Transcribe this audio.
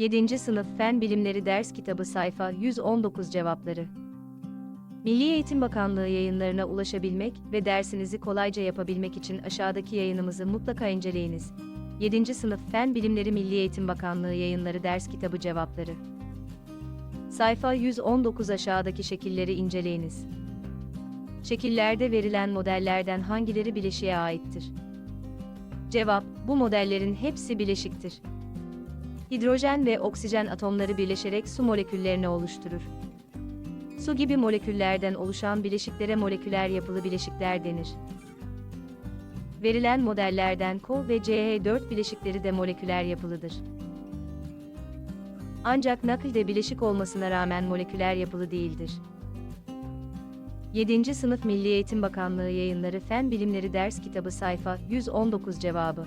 7. Sınıf Fen Bilimleri Ders Kitabı Sayfa 119 Cevapları Milli Eğitim Bakanlığı yayınlarına ulaşabilmek ve dersinizi kolayca yapabilmek için aşağıdaki yayınımızı mutlaka inceleyiniz. 7. Sınıf Fen Bilimleri Milli Eğitim Bakanlığı yayınları ders kitabı cevapları. Sayfa 119 aşağıdaki şekilleri inceleyiniz. Şekillerde verilen modellerden hangileri bileşiğe aittir? Cevap, bu modellerin hepsi bileşiktir. Hidrojen ve oksijen atomları birleşerek su moleküllerini oluşturur. Su gibi moleküllerden oluşan bileşiklere moleküler yapılı bileşikler denir. Verilen modellerden Co ve CH4 bileşikleri de moleküler yapılıdır. Ancak nakilde bileşik olmasına rağmen moleküler yapılı değildir. 7. Sınıf Milli Eğitim Bakanlığı Yayınları Fen Bilimleri Ders Kitabı Sayfa 119 Cevabı